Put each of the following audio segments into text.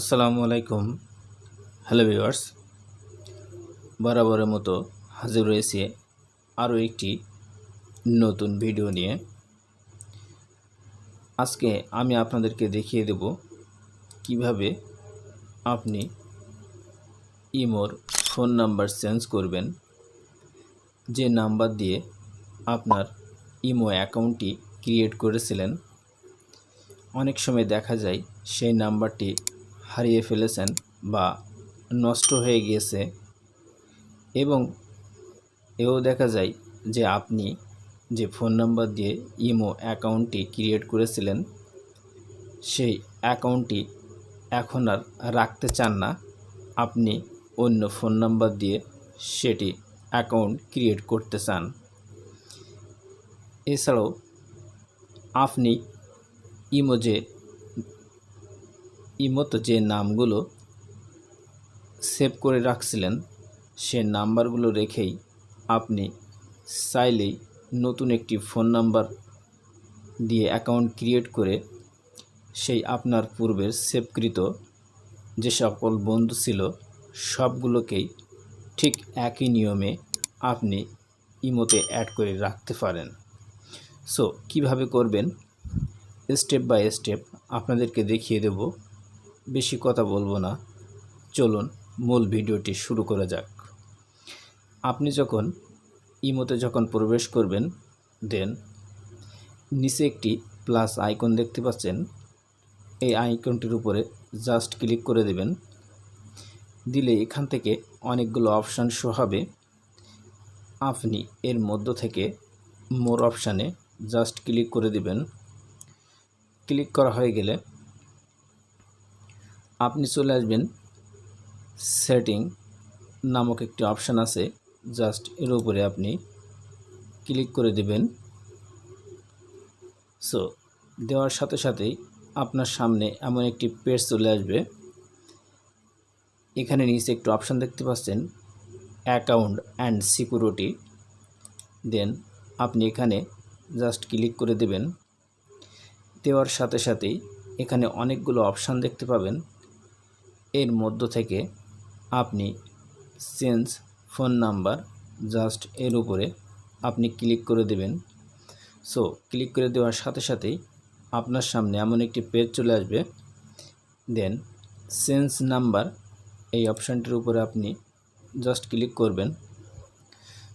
আসসালামু আলাইকুম। Hello viewers, বরাবরের মতো হাজির রয়েছে আরও একটি নতুন ভিডিও নিয়ে। আজকে আমি আপনাদেরকে দেখিয়ে দেব কীভাবে আপনি ইমোর ফোন নাম্বার চেঞ্জ করবেন, যে নাম্বার দিয়ে আপনার ইমো অ্যাকাউন্টটি ক্রিয়েট করেছিলেন। অনেক সময় দেখা যায় সেই নাম্বারটি হারিয়ে ফেলেছেন বা নষ্ট হয়ে গিয়েছে। এবং এও দেখা যায় যে আপনি যে ফোন নাম্বার দিয়ে ইমো অ্যাকাউন্টটি ক্রিয়েট করেছিলেন, সেই অ্যাকাউন্টটি এখন আর রাখতে চান না। আপনি অন্য ফোন নাম্বার দিয়ে সেটি অ্যাকাউন্ট ক্রিয়েট করতে চান। এছাড়াও আপনি ইমো যে ইমোতে যে নামগুলো সেভ করে রাখছিলেন, সে নাম্বারগুলো রেখেই আপনি চাইলেই নতুন একটি ফোন নাম্বার দিয়ে অ্যাকাউন্ট ক্রিয়েট করে সেই আপনার পূর্বের সেভকৃত যে সকল বন্ধু ছিল, সবগুলোকেই ঠিক একই নিয়মে আপনি ইমোতে অ্যাড করে রাখতে পারেন। সো, কীভাবে করবেন? স্টেপ বাই স্টেপ আপনাদেরকে দেখিয়ে দেব। বেশি কথা বলব না। চলুন মূল ভিডিওটি শুরু করা যাক। আপনি যখন ইমোতে যখন প্রবেশ করবেন, দেন নিচে একটি প্লাস আইকন দেখতে পাচ্ছেন। এই আইকনটির উপরে জাস্ট ক্লিক করে দেবেন। দিলে এখান থেকে অনেকগুলো অপশান শো হবে। আপনি এর মধ্য থেকে মোর অপশানে জাস্ট ক্লিক করে দিবেন। ক্লিক করা হয়ে গেলে আপনি চলে আসবেন সেটিং নামক একটি অপশান আছে। জাস্ট এর উপরে আপনি ক্লিক করে দিবেন। সো দেওয়ার সাথে সাথেই আপনার সামনে এমন একটি পেজ চলে আসবে। এখানে নিচে একটু অপশান দেখতে পাচ্ছেন অ্যাকাউন্ট অ্যান্ড সিকিউরিটি দেন আপনি এখানে জাস্ট ক্লিক করে দেবেন। দেওয়ার সাথে সাথেই এখানে অনেকগুলো অপশান দেখতে পাবেন। এর মধ্য থেকে আপনি চেঞ্জ ফোন নাম্বার জাস্ট এর উপরে আপনি ক্লিক করে দেবেন। সো, ক্লিক করে দেওয়ার সাথে সাথেই আপনার সামনে এমন একটি পেজ চলে আসবে। দেন, চেঞ্জ নাম্বার এই অপশানটির উপরে আপনি জাস্ট ক্লিক করবেন।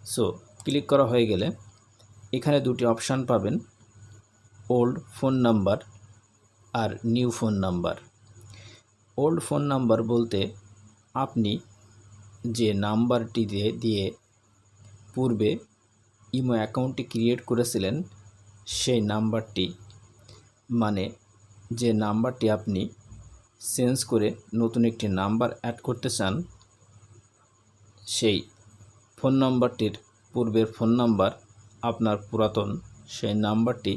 সো, ক্লিক করা হয়ে গেলে এখানে দুটি অপশান পাবেন, ওল্ড ফোন নাম্বার আর new phone number. Old phone number বলতে আপনি যে নাম্বারটি দিয়ে পূর্বে ইমো অ্যাকাউন্টটি ক্রিয়েট করেছিলেন, সেই নাম্বারটি মানে যে নাম্বারটি আপনি চেঞ্জ করে নতুন একটি নাম্বার অ্যাড করতে চান, সেই ফোন নাম্বারটির পূর্বের ফোন নাম্বার, আপনার পুরাতন সেই নাম্বারটি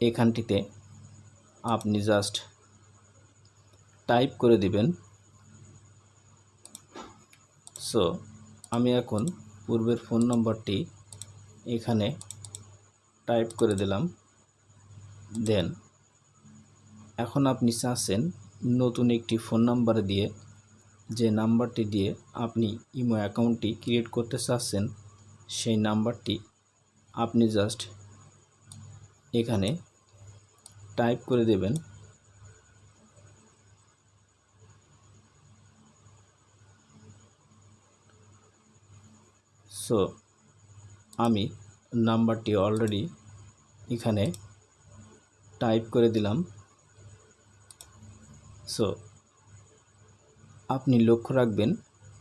এখানটিতে আপনি জাস্ট টাইপ করে দিবেন। সো আমি এখন পূর্বের ফোন নম্বরটি এখানে টাইপ করে দিলাম। দেন এখন আপনি চাচ্ছেন নতুন একটি ফোন নাম্বার দিয়ে যে নাম্বারটি দিয়ে আপনি ইমো অ্যাকাউন্টটি ক্রিয়েট করতে চাচ্ছেন, সেই নাম্বারটি আপনি জাস্ট এখানে টাইপ করে দেবেন। সো আমি নাম্বারটি অলরেডি এখানে টাইপ করে দিলাম। সো আপনি লক্ষ্য রাখবেন,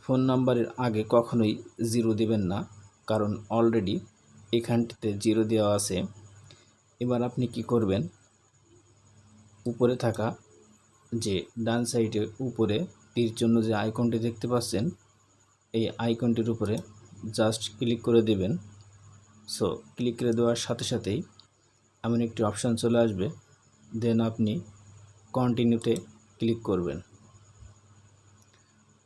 ফোন নাম্বারের আগে কখনোই জিরো দেবেন না, কারণ অলরেডি এখানটিতে জিরো দেওয়া আছে। এবার আপনি কি করবেন? উপরে থাকা যে ডান সাইডে উপরে তীর জন্য যে আইকনটি দেখতে পাচ্ছেন, এই আইকনটির উপরে জাস্ট ক্লিক করে দেবেন। সো ক্লিক করে দেওয়ার সাথে সাথেই এমন একটি অপশান চলে আসবে। দেন আপনি কন্টিনিউতে ক্লিক করবেন।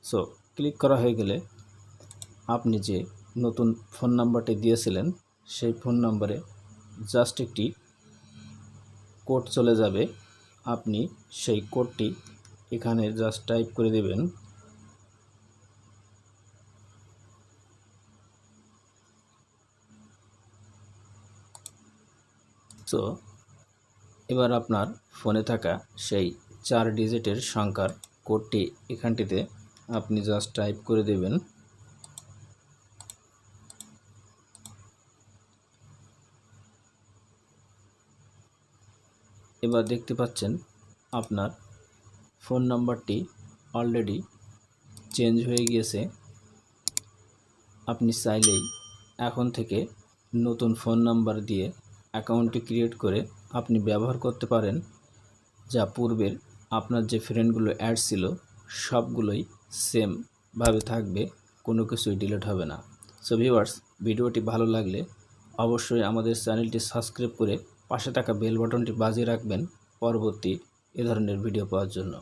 সো ক্লিক করা হয়ে গেলে আপনি যে নতুন ফোন নাম্বারটি দিয়েছিলেন, সেই ফোন নাম্বারে জাস্ট একটি কোড চলে যাবে। আপনি সেই কোডটি এখানে জাস্ট টাইপ করে দেবেন। তো এবার আপনার ফোনে থাকা সেই চার ডিজিটের সংখ্যার কোডটি এখানটিতে আপনি জাস্ট টাইপ করে দেবেন। এবার দেখতে পাচ্ছেন আপনার ফোন নাম্বারটি অলরেডি চেঞ্জ হয়ে গিয়েছে। আপনি চাইলেই এখন থেকে নতুন ফোন নাম্বার দিয়ে অ্যাকাউন্টটি ক্রিয়েট করে আপনি ব্যবহার করতে পারেন, যা পূর্বের আপনার যে ফ্রেন্ডগুলো অ্যাড ছিল সবগুলোই সেমভাবে থাকবে, কোনো কিছুই ডিলিট হবে না। সো ভিউয়ার্স ভিডিওটি ভালো লাগলে অবশ্যই আমাদের চ্যানেলটি সাবস্ক্রাইব করে পাশে থাকা বেল বাটনটি বাজিয়ে রাখবেন পরবর্তী এ ধরনের ভিডিও পাওয়ার জন্য।